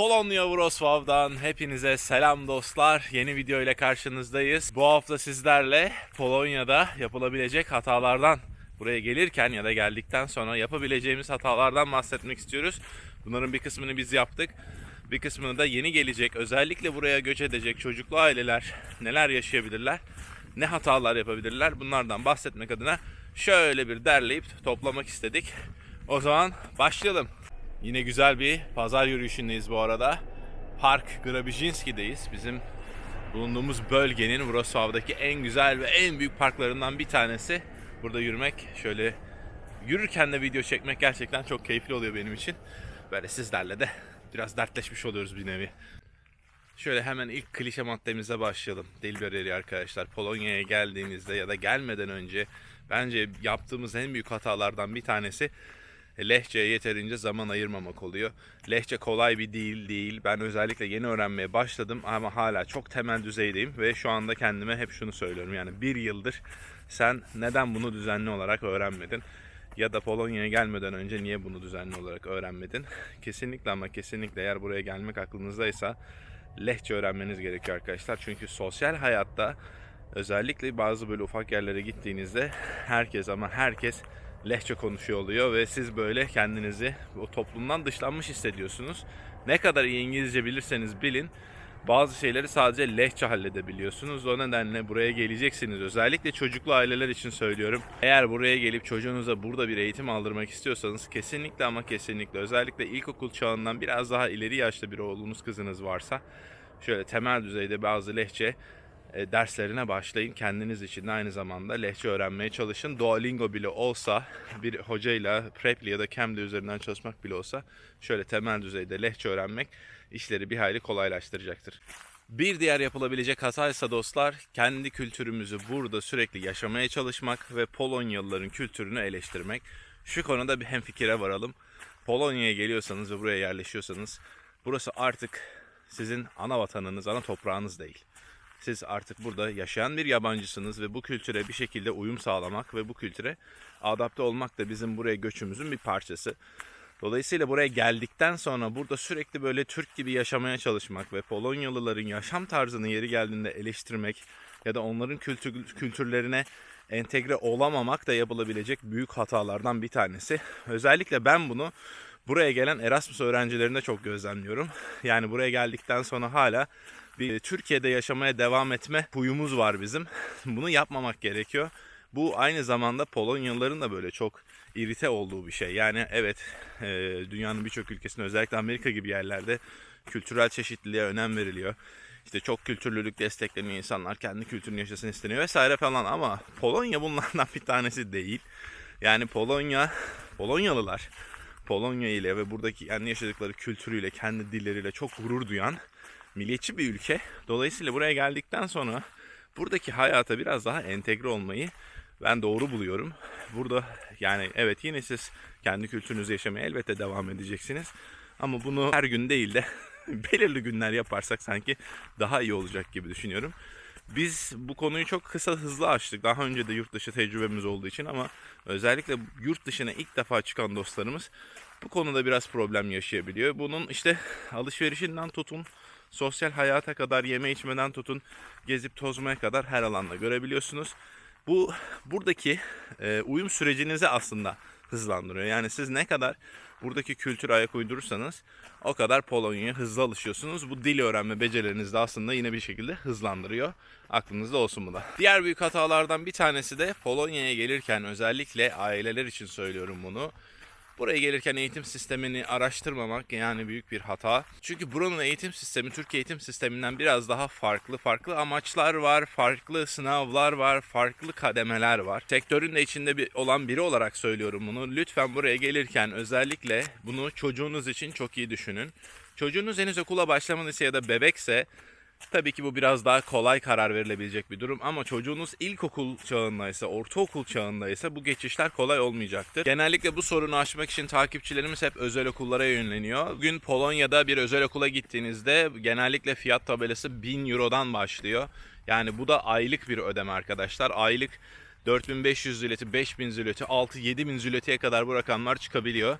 Polonya Wrocław'dan hepinize selam dostlar. Yeni video ile karşınızdayız. Bu hafta sizlerle Polonya'da yapılabilecek hatalardan buraya gelirken ya da geldikten sonra yapabileceğimiz hatalardan bahsetmek istiyoruz. Bunların bir kısmını biz yaptık. Bir kısmını da yeni gelecek, özellikle buraya göç edecek çocuklu aileler neler yaşayabilirler, ne hatalar yapabilirler bunlardan bahsetmek adına şöyle bir derleyip toplamak istedik. O zaman başlayalım. Yine güzel bir pazar yürüyüşündeyiz bu arada. Park Grabijinski'deyiz. Bizim bulunduğumuz bölgenin Wrocław'daki en güzel ve en büyük parklarından bir tanesi. Burada yürümek, şöyle yürürken de video çekmek gerçekten çok keyifli oluyor benim için. Böyle sizlerle de biraz dertleşmiş oluyoruz bir nevi. Şöyle hemen ilk klişe maddemize başlayalım. Dilbereri arkadaşlar. Polonya'ya geldiğinizde ya da gelmeden önce bence yaptığımız en büyük hatalardan bir tanesi lehçeye yeterince zaman ayırmamak oluyor. Lehçe kolay bir dil değil. Ben özellikle yeni öğrenmeye başladım ama hala çok temel düzeydeyim ve şu anda kendime hep şunu söylüyorum. Yani bir yıldır sen neden bunu düzenli olarak öğrenmedin? Ya da Polonya'ya gelmeden önce niye bunu düzenli olarak öğrenmedin? Kesinlikle ama kesinlikle eğer buraya gelmek aklınızdaysa lehçe öğrenmeniz gerekiyor arkadaşlar. Çünkü sosyal hayatta özellikle bazı böyle ufak yerlere gittiğinizde herkes ama herkes lehçe konuşuyor oluyor ve siz böyle kendinizi o toplumdan dışlanmış hissediyorsunuz. Ne kadar iyi İngilizce bilirseniz bilin bazı şeyleri sadece lehçe halledebiliyorsunuz. O nedenle buraya geleceksiniz. Özellikle çocuklu aileler için söylüyorum. Eğer buraya gelip çocuğunuza burada bir eğitim aldırmak istiyorsanız kesinlikle ama kesinlikle özellikle ilkokul çağından biraz daha ileri yaşta bir oğlunuz kızınız varsa şöyle temel düzeyde bazı lehçe derslerine başlayın. Kendiniz için de aynı zamanda lehçe öğrenmeye çalışın. Duolingo bile olsa bir hocayla Preply ya da Cambly üzerinden çalışmak bile olsa şöyle temel düzeyde lehçe öğrenmek işleri bir hayli kolaylaştıracaktır. Bir diğer yapılabilecek hata ise dostlar kendi kültürümüzü burada sürekli yaşamaya çalışmak ve Polonyalıların kültürünü eleştirmek. Şu konuda bir hemfikire varalım. Polonya'ya geliyorsanız ve buraya yerleşiyorsanız burası artık sizin ana vatanınız, ana toprağınız değil. Siz artık burada yaşayan bir yabancısınız ve bu kültüre bir şekilde uyum sağlamak ve bu kültüre adapte olmak da bizim buraya göçümüzün bir parçası. Dolayısıyla buraya geldikten sonra burada sürekli böyle Türk gibi yaşamaya çalışmak ve Polonyalıların yaşam tarzını yeri geldiğinde eleştirmek ya da onların kültür, kültürlerine entegre olamamak da yapılabilecek büyük hatalardan bir tanesi. Özellikle ben bunu buraya gelen Erasmus öğrencilerinde çok gözlemliyorum. Yani buraya geldikten sonra hala bir Türkiye'de yaşamaya devam etme huyumuz var bizim. Bunu yapmamak gerekiyor. Bu aynı zamanda Polonyalıların da böyle çok irite olduğu bir şey. Yani evet e, dünyanın birçok ülkesinde özellikle Amerika gibi yerlerde kültürel çeşitliliğe önem veriliyor. İşte çok kültürlülük destekleniyor insanlar kendi kültürünü yaşasın isteniyor vesaire falan ama Polonya bunlardan bir tanesi değil. Yani Polonya, Polonyalılar Polonya ile ve buradaki kendi yaşadıkları kültürüyle, kendi dilleriyle çok gurur duyan milliyetçi bir ülke. Dolayısıyla buraya geldikten sonra buradaki hayata biraz daha entegre olmayı ben doğru buluyorum. Burada yani evet yine siz kendi kültürünüzü yaşamaya elbette devam edeceksiniz. Ama bunu her gün değil de belirli günler yaparsak sanki daha iyi olacak gibi düşünüyorum. Biz bu konuyu çok kısa hızlı açtık. Daha önce de yurt dışı tecrübemiz olduğu için ama özellikle yurt dışına ilk defa çıkan dostlarımız bu konuda biraz problem yaşayabiliyor. Bunun işte alışverişinden tutun, sosyal hayata kadar yeme içmeden tutun, gezip tozmaya kadar her alanda görebiliyorsunuz. Bu buradaki e, uyum sürecinizi aslında hızlandırıyor. Yani siz ne kadar buradaki kültüre ayak uydurursanız o kadar Polonya'ya hızlı alışıyorsunuz. Bu dil öğrenme becerilerinizi de aslında yine bir şekilde hızlandırıyor. Aklınızda olsun bu da. Diğer büyük hatalardan bir tanesi de Polonya'ya gelirken özellikle aileler için söylüyorum bunu. Buraya gelirken eğitim sistemini araştırmamak yani büyük bir hata. Çünkü buranın eğitim sistemi Türkiye eğitim sisteminden biraz daha farklı. Farklı amaçlar var, farklı sınavlar var, farklı kademeler var. Sektörün de içinde bir, olan biri olarak söylüyorum bunu. Lütfen buraya gelirken özellikle bunu çocuğunuz için çok iyi düşünün. Çocuğunuz henüz okula başlamadıysa ya da bebekse Tabii ki bu biraz daha kolay karar verilebilecek bir durum ama çocuğunuz ilkokul çağındaysa, ortaokul çağındaysa bu geçişler kolay olmayacaktır. Genellikle bu sorunu aşmak için takipçilerimiz hep özel okullara yönleniyor. Bugün Polonya'da bir özel okula gittiğinizde genellikle fiyat tabelası 1000 Euro'dan başlıyor. Yani bu da aylık bir ödeme arkadaşlar. Aylık 4500 zületi, 5000 zületi, 6-7000 zületiye kadar bu rakamlar çıkabiliyor.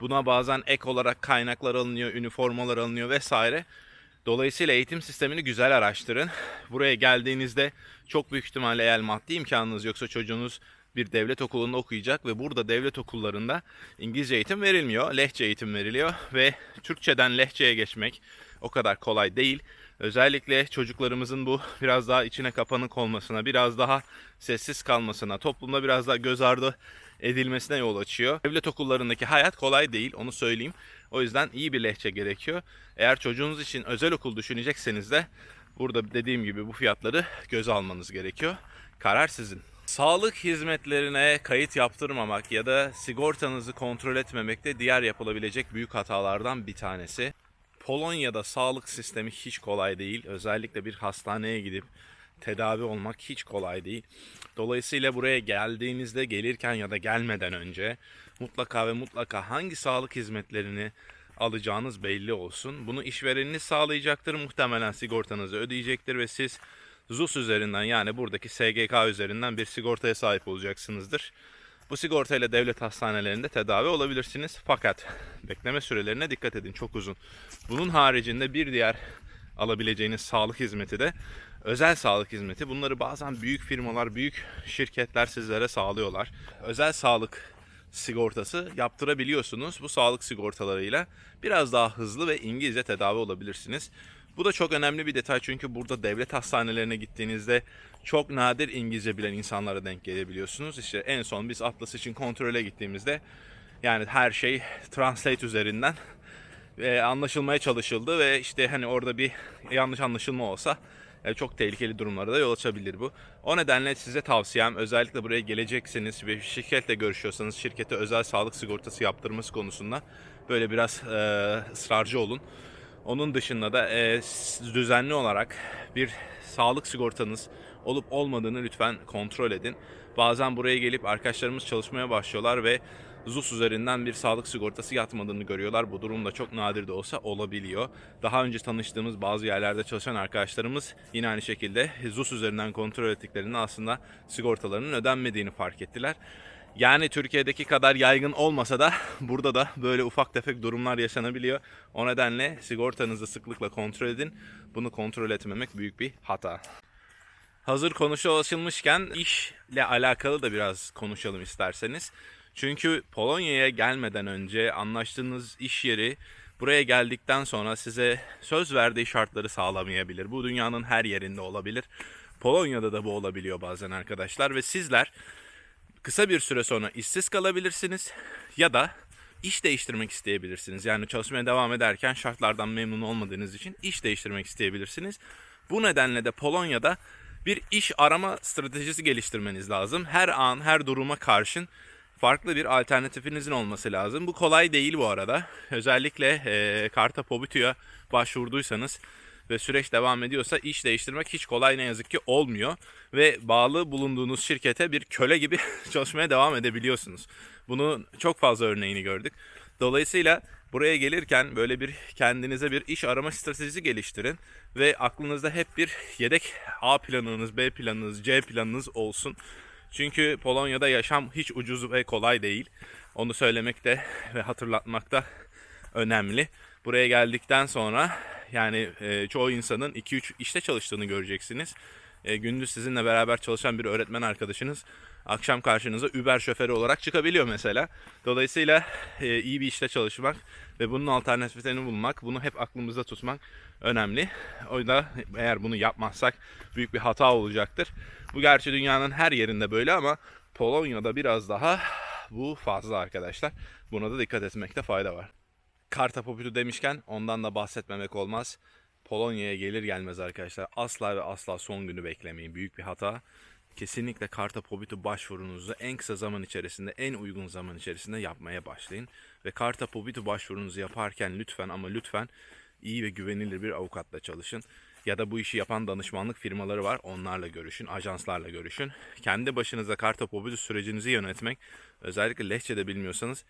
Buna bazen ek olarak kaynaklar alınıyor, üniformalar alınıyor vesaire. Dolayısıyla eğitim sistemini güzel araştırın. Buraya geldiğinizde çok büyük ihtimalle eğer maddi imkanınız yoksa çocuğunuz bir devlet okulunda okuyacak ve burada devlet okullarında İngilizce eğitim verilmiyor. Lehçe eğitim veriliyor ve Türkçeden lehçeye geçmek o kadar kolay değil. Özellikle çocuklarımızın bu biraz daha içine kapanık olmasına, biraz daha sessiz kalmasına, toplumda biraz daha göz ardı edilmesine yol açıyor. Devlet okullarındaki hayat kolay değil, onu söyleyeyim. O yüzden iyi bir lehçe gerekiyor. Eğer çocuğunuz için özel okul düşünecekseniz de burada dediğim gibi bu fiyatları göze almanız gerekiyor. Karar sizin. Sağlık hizmetlerine kayıt yaptırmamak ya da sigortanızı kontrol etmemek de diğer yapılabilecek büyük hatalardan bir tanesi. Polonya'da sağlık sistemi hiç kolay değil. Özellikle bir hastaneye gidip tedavi olmak hiç kolay değil. Dolayısıyla buraya geldiğinizde gelirken ya da gelmeden önce mutlaka ve mutlaka hangi sağlık hizmetlerini alacağınız belli olsun. Bunu işvereniniz sağlayacaktır. Muhtemelen sigortanızı ödeyecektir ve siz ZUS üzerinden yani buradaki SGK üzerinden bir sigortaya sahip olacaksınızdır. Bu sigortayla devlet hastanelerinde tedavi olabilirsiniz. Fakat bekleme sürelerine dikkat edin çok uzun. Bunun haricinde bir diğer alabileceğiniz sağlık hizmeti de özel sağlık hizmeti. Bunları bazen büyük firmalar, büyük şirketler sizlere sağlıyorlar. Özel sağlık sigortası yaptırabiliyorsunuz. Bu sağlık sigortalarıyla biraz daha hızlı ve İngilizce tedavi olabilirsiniz. Bu da çok önemli bir detay çünkü burada devlet hastanelerine gittiğinizde çok nadir İngilizce bilen insanlara denk gelebiliyorsunuz. İşte en son biz Atlas için kontrole gittiğimizde yani her şey Translate üzerinden e, anlaşılmaya çalışıldı ve işte hani orada bir yanlış anlaşılma olsa e, çok tehlikeli durumlara da yol açabilir bu. O nedenle size tavsiyem özellikle buraya gelecekseniz ve şirketle görüşüyorsanız şirkete özel sağlık sigortası yaptırması konusunda böyle biraz e, ısrarcı olun. Onun dışında da e, düzenli olarak bir sağlık sigortanız olup olmadığını lütfen kontrol edin. Bazen buraya gelip arkadaşlarımız çalışmaya başlıyorlar ve ZUS üzerinden bir sağlık sigortası yatmadığını görüyorlar. Bu durum da çok nadir de olsa olabiliyor. Daha önce tanıştığımız bazı yerlerde çalışan arkadaşlarımız yine aynı şekilde ZUS üzerinden kontrol ettiklerinde aslında sigortalarının ödenmediğini fark ettiler. Yani Türkiye'deki kadar yaygın olmasa da burada da böyle ufak tefek durumlar yaşanabiliyor. O nedenle sigortanızı sıklıkla kontrol edin. Bunu kontrol etmemek büyük bir hata. Hazır konuşa açılmışken işle alakalı da biraz konuşalım isterseniz. Çünkü Polonya'ya gelmeden önce anlaştığınız iş yeri buraya geldikten sonra size söz verdiği şartları sağlamayabilir. Bu dünyanın her yerinde olabilir. Polonya'da da bu olabiliyor bazen arkadaşlar ve sizler kısa bir süre sonra işsiz kalabilirsiniz ya da iş değiştirmek isteyebilirsiniz. Yani çalışmaya devam ederken şartlardan memnun olmadığınız için iş değiştirmek isteyebilirsiniz. Bu nedenle de Polonya'da bir iş arama stratejisi geliştirmeniz lazım. Her an, her duruma karşın farklı bir alternatifinizin olması lazım. Bu kolay değil bu arada. Özellikle e, Karta Pobitu'ya başvurduysanız ve süreç devam ediyorsa iş değiştirmek hiç kolay ne yazık ki olmuyor. Ve bağlı bulunduğunuz şirkete bir köle gibi çalışmaya devam edebiliyorsunuz. Bunun çok fazla örneğini gördük. Dolayısıyla buraya gelirken böyle bir kendinize bir iş arama stratejisi geliştirin ve aklınızda hep bir yedek A planınız, B planınız, C planınız olsun. Çünkü Polonya'da yaşam hiç ucuz ve kolay değil. Onu söylemek de ve hatırlatmak da önemli. Buraya geldikten sonra yani e, çoğu insanın 2-3 işte çalıştığını göreceksiniz. E, gündüz sizinle beraber çalışan bir öğretmen arkadaşınız akşam karşınıza Uber şoförü olarak çıkabiliyor mesela. Dolayısıyla e, iyi bir işte çalışmak ve bunun alternatiflerini bulmak, bunu hep aklımızda tutmak önemli. O yüzden eğer bunu yapmazsak büyük bir hata olacaktır. Bu gerçi dünyanın her yerinde böyle ama Polonya'da biraz daha bu fazla arkadaşlar. Buna da dikkat etmekte fayda var. Karta Popitu demişken ondan da bahsetmemek olmaz. Polonya'ya gelir gelmez arkadaşlar asla ve asla son günü beklemeyin. Büyük bir hata. Kesinlikle Karta Pobitu başvurunuzu en kısa zaman içerisinde, en uygun zaman içerisinde yapmaya başlayın. Ve Karta Pobitu başvurunuzu yaparken lütfen ama lütfen iyi ve güvenilir bir avukatla çalışın. Ya da bu işi yapan danışmanlık firmaları var. Onlarla görüşün, ajanslarla görüşün. Kendi başınıza Karta Pobitu sürecinizi yönetmek, özellikle lehçede bilmiyorsanız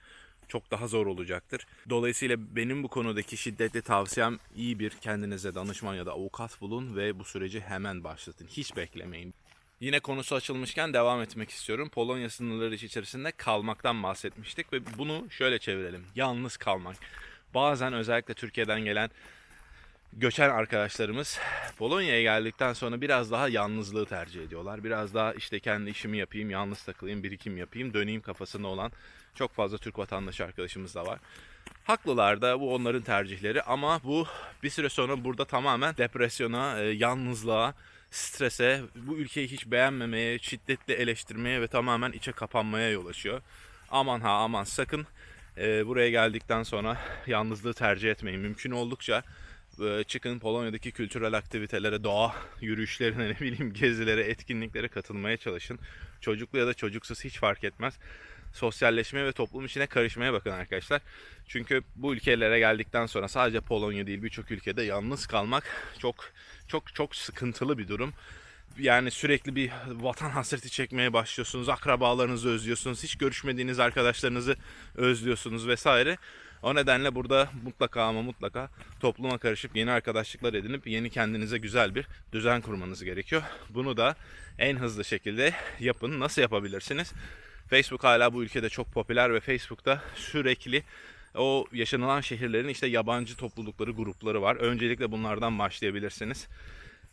çok daha zor olacaktır. Dolayısıyla benim bu konudaki şiddetli tavsiyem iyi bir kendinize danışman ya da avukat bulun ve bu süreci hemen başlatın. Hiç beklemeyin. Yine konusu açılmışken devam etmek istiyorum. Polonya sınırları içerisinde kalmaktan bahsetmiştik ve bunu şöyle çevirelim. Yalnız kalmak. Bazen özellikle Türkiye'den gelen göçen arkadaşlarımız Polonya'ya geldikten sonra biraz daha yalnızlığı tercih ediyorlar. Biraz daha işte kendi işimi yapayım, yalnız takılayım, birikim yapayım, döneyim kafasında olan çok fazla Türk vatandaşı arkadaşımız da var. Haklılar da bu onların tercihleri ama bu bir süre sonra burada tamamen depresyona, e, yalnızlığa, strese, bu ülkeyi hiç beğenmemeye, şiddetle eleştirmeye ve tamamen içe kapanmaya yol açıyor. Aman ha aman sakın e, buraya geldikten sonra yalnızlığı tercih etmeyin. Mümkün oldukça çıkın Polonya'daki kültürel aktivitelere, doğa yürüyüşlerine, ne bileyim gezilere, etkinliklere katılmaya çalışın. Çocuklu ya da çocuksuz hiç fark etmez. Sosyalleşmeye ve toplum içine karışmaya bakın arkadaşlar. Çünkü bu ülkelere geldikten sonra sadece Polonya değil birçok ülkede yalnız kalmak çok çok çok sıkıntılı bir durum. Yani sürekli bir vatan hasreti çekmeye başlıyorsunuz. Akrabalarınızı özlüyorsunuz. Hiç görüşmediğiniz arkadaşlarınızı özlüyorsunuz vesaire. O nedenle burada mutlaka ama mutlaka topluma karışıp yeni arkadaşlıklar edinip yeni kendinize güzel bir düzen kurmanız gerekiyor. Bunu da en hızlı şekilde yapın. Nasıl yapabilirsiniz? Facebook hala bu ülkede çok popüler ve Facebook'ta sürekli o yaşanılan şehirlerin işte yabancı toplulukları, grupları var. Öncelikle bunlardan başlayabilirsiniz.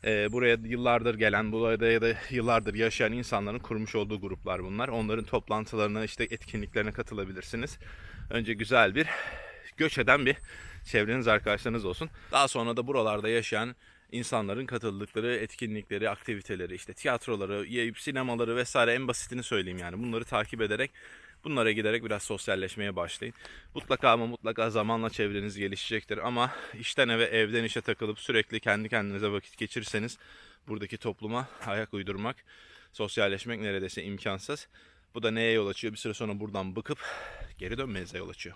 Ee, buraya yıllardır gelen, burada ya da yıllardır yaşayan insanların kurmuş olduğu gruplar bunlar. Onların toplantılarına, işte etkinliklerine katılabilirsiniz. Önce güzel bir göç eden bir çevreniz, arkadaşlarınız olsun. Daha sonra da buralarda yaşayan insanların katıldıkları etkinlikleri, aktiviteleri, işte tiyatroları, sinemaları vesaire en basitini söyleyeyim yani. Bunları takip ederek bunlara giderek biraz sosyalleşmeye başlayın. Mutlaka ama mutlaka zamanla çevreniz gelişecektir ama işten eve, evden işe takılıp sürekli kendi kendinize vakit geçirirseniz buradaki topluma ayak uydurmak, sosyalleşmek neredeyse imkansız. Bu da neye yol açıyor? Bir süre sonra buradan bıkıp geri dönmenize yol açıyor.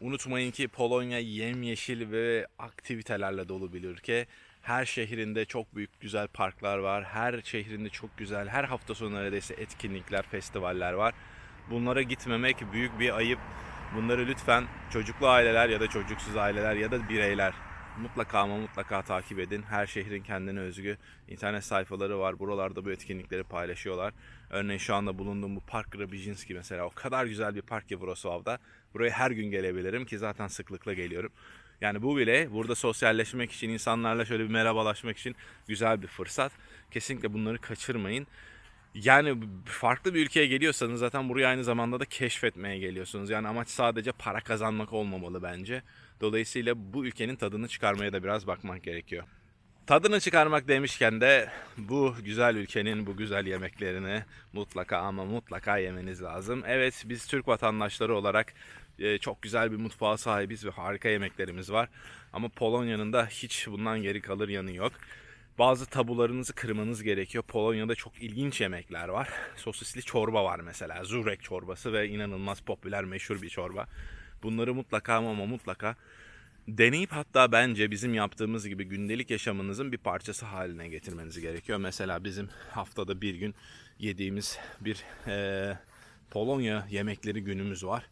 Unutmayın ki Polonya yemyeşil ve aktivitelerle dolu bir ülke. Her şehrinde çok büyük güzel parklar var. Her şehrinde çok güzel, her hafta sonu neredeyse etkinlikler, festivaller var. Bunlara gitmemek büyük bir ayıp. Bunları lütfen çocuklu aileler ya da çocuksuz aileler ya da bireyler mutlaka ama mutlaka takip edin. Her şehrin kendine özgü internet sayfaları var. Buralarda bu etkinlikleri paylaşıyorlar. Örneğin şu anda bulunduğum bu Park Grabijinski mesela o kadar güzel bir park ki Wrocław'da. Buraya her gün gelebilirim ki zaten sıklıkla geliyorum. Yani bu bile burada sosyalleşmek için, insanlarla şöyle bir merhabalaşmak için güzel bir fırsat. Kesinlikle bunları kaçırmayın. Yani farklı bir ülkeye geliyorsanız zaten buraya aynı zamanda da keşfetmeye geliyorsunuz. Yani amaç sadece para kazanmak olmamalı bence. Dolayısıyla bu ülkenin tadını çıkarmaya da biraz bakmak gerekiyor. Tadını çıkarmak demişken de bu güzel ülkenin bu güzel yemeklerini mutlaka ama mutlaka yemeniz lazım. Evet biz Türk vatandaşları olarak e, çok güzel bir mutfağa sahibiz ve harika yemeklerimiz var. Ama Polonya'nın da hiç bundan geri kalır yanı yok. Bazı tabularınızı kırmanız gerekiyor. Polonya'da çok ilginç yemekler var. Sosisli çorba var mesela. Zurek çorbası ve inanılmaz popüler, meşhur bir çorba. Bunları mutlaka ama mutlaka deneyip hatta bence bizim yaptığımız gibi gündelik yaşamınızın bir parçası haline getirmeniz gerekiyor. Mesela bizim haftada bir gün yediğimiz bir eee, Polonya yemekleri günümüz var.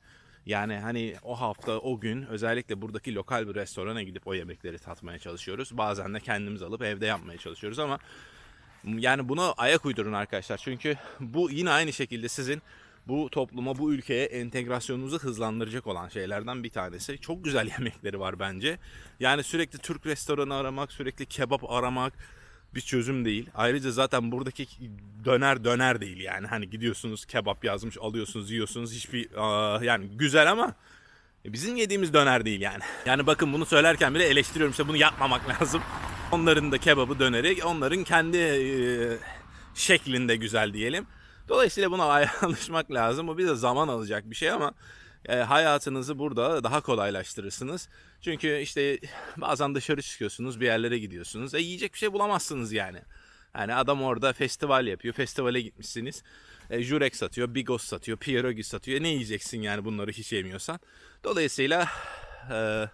Yani hani o hafta o gün özellikle buradaki lokal bir restorana gidip o yemekleri tatmaya çalışıyoruz. Bazen de kendimiz alıp evde yapmaya çalışıyoruz ama yani buna ayak uydurun arkadaşlar. Çünkü bu yine aynı şekilde sizin bu topluma, bu ülkeye entegrasyonunuzu hızlandıracak olan şeylerden bir tanesi. Çok güzel yemekleri var bence. Yani sürekli Türk restoranı aramak, sürekli kebap aramak bir çözüm değil. Ayrıca zaten buradaki döner döner değil yani. Hani gidiyorsunuz kebap yazmış, alıyorsunuz, yiyorsunuz. Hiçbir aa, yani güzel ama bizim yediğimiz döner değil yani. Yani bakın bunu söylerken bile eleştiriyorum işte bunu yapmamak lazım. Onların da kebabı döneri onların kendi e, şeklinde güzel diyelim. Dolayısıyla buna alışmak lazım. Bu bize zaman alacak bir şey ama e, hayatınızı burada daha kolaylaştırırsınız. Çünkü işte bazen dışarı çıkıyorsunuz, bir yerlere gidiyorsunuz. E yiyecek bir şey bulamazsınız yani. Yani adam orada festival yapıyor. Festivale gitmişsiniz. E, Jurek satıyor, Bigos satıyor, Pierogi satıyor. E, ne yiyeceksin yani bunları hiç yemiyorsan. Dolayısıyla e,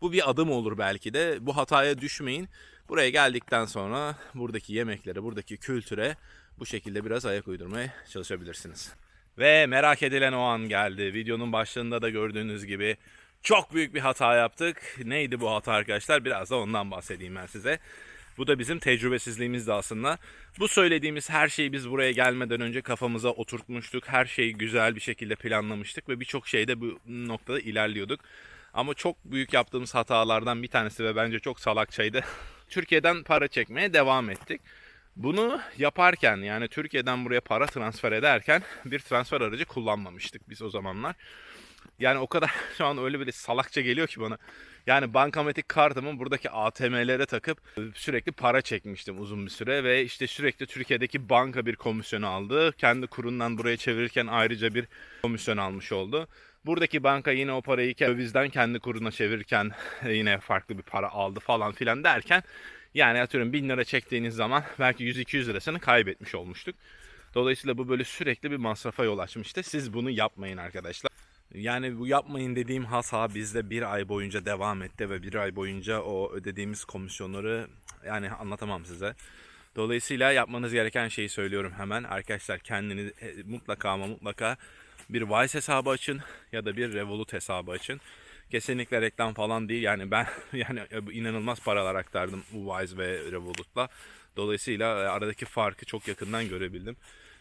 bu bir adım olur belki de. Bu hataya düşmeyin. Buraya geldikten sonra buradaki yemeklere, buradaki kültüre bu şekilde biraz ayak uydurmaya çalışabilirsiniz. Ve merak edilen o an geldi. Videonun başlığında da gördüğünüz gibi çok büyük bir hata yaptık. Neydi bu hata arkadaşlar? Biraz da ondan bahsedeyim ben size. Bu da bizim tecrübesizliğimiz de aslında. Bu söylediğimiz her şeyi biz buraya gelmeden önce kafamıza oturtmuştuk. Her şeyi güzel bir şekilde planlamıştık ve birçok şeyde bu noktada ilerliyorduk. Ama çok büyük yaptığımız hatalardan bir tanesi ve bence çok salakçaydı. Türkiye'den para çekmeye devam ettik. Bunu yaparken yani Türkiye'den buraya para transfer ederken bir transfer aracı kullanmamıştık biz o zamanlar. Yani o kadar şu an öyle bir salakça geliyor ki bana. Yani bankamatik kartımı buradaki ATM'lere takıp sürekli para çekmiştim uzun bir süre ve işte sürekli Türkiye'deki banka bir komisyon aldı. Kendi kurundan buraya çevirirken ayrıca bir komisyon almış oldu. Buradaki banka yine o parayı dövizden kendi kuruna çevirirken yine farklı bir para aldı falan filan derken yani atıyorum 1000 lira çektiğiniz zaman belki 100-200 lirasını kaybetmiş olmuştuk. Dolayısıyla bu böyle sürekli bir masrafa yol açmıştı. Siz bunu yapmayın arkadaşlar. Yani bu yapmayın dediğim hata bizde bir ay boyunca devam etti ve bir ay boyunca o ödediğimiz komisyonları yani anlatamam size. Dolayısıyla yapmanız gereken şeyi söylüyorum hemen. Arkadaşlar kendiniz e, mutlaka ama mutlaka bir Wise hesabı açın ya da bir Revolut hesabı açın. Kesinlikle reklam falan değil. Yani ben yani bu inanılmaz paralar aktardım Wise ve Revolut'la. Dolayısıyla e, aradaki farkı çok yakından görebildim.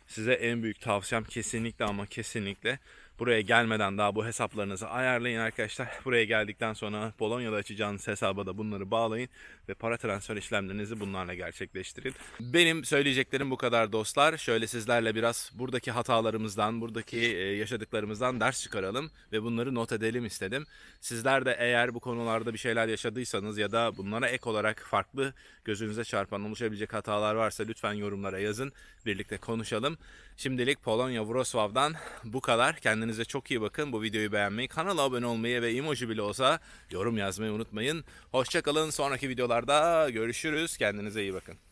Size en büyük tavsiyem kesinlikle ama kesinlikle buraya gelmeden daha bu hesaplarınızı ayarlayın arkadaşlar. Buraya geldikten sonra Polonya'da açacağınız hesaba da bunları bağlayın ve para transfer işlemlerinizi bunlarla gerçekleştirin. Benim söyleyeceklerim bu kadar dostlar. Şöyle sizlerle biraz buradaki hatalarımızdan, buradaki e, yaşadıklarımızdan ders çıkaralım ve bunları not edelim istedim. Sizler de eğer bu konularda bir şeyler yaşadıysanız ya da bunlara ek olarak farklı gözünüze çarpan oluşabilecek hatalar varsa lütfen yorumlara yazın. Birlikte konuşalım. Şimdilik Polonya Wrocław'dan bu kadar. Kendinize çok iyi bakın. Bu videoyu beğenmeyi, kanala abone olmayı ve emoji bile olsa yorum yazmayı unutmayın. Hoşçakalın. Sonraki videolarda görüşürüz. Kendinize iyi bakın.